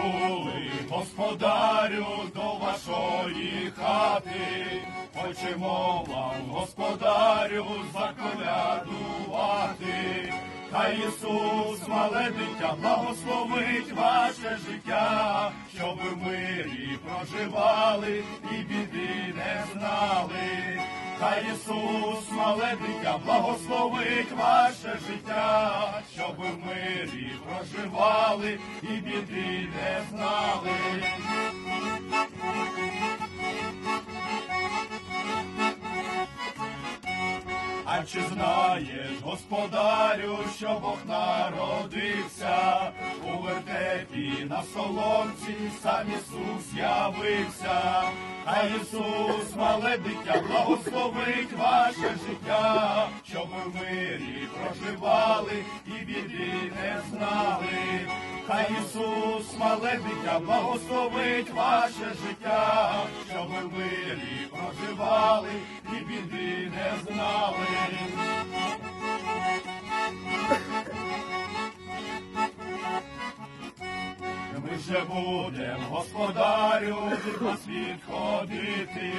прибули, господарю, до вашої хати. Хочемо вам, господарю, заколядувати. Хай Ісус, мале дитя, благословить ваше життя, щоб ви в мирі проживали і біди не знали. Хай Ісус, мале дитя, благословить ваше життя, проживали і біди не знали. А чи знаєш, господарю, що Бог народився на соломці, сам Ісус явився, а Ісус, мале дитя, благословить ваше життя, щоб ви мирі проживали і біди не знали. Хай Ісус, мале дитя, благословить ваше життя, щоб ви Же будем, господарю, від нас відходити,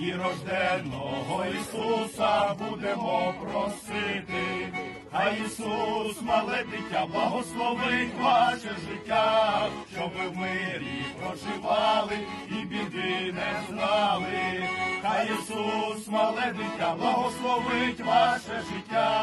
і рожденного Ісуса будемо просити. Хай Ісус, мале дитя, благословить ваше життя, щоб в мирі проживали і біди не знали. Хай Ісус, мале дитя, благословить ваше життя,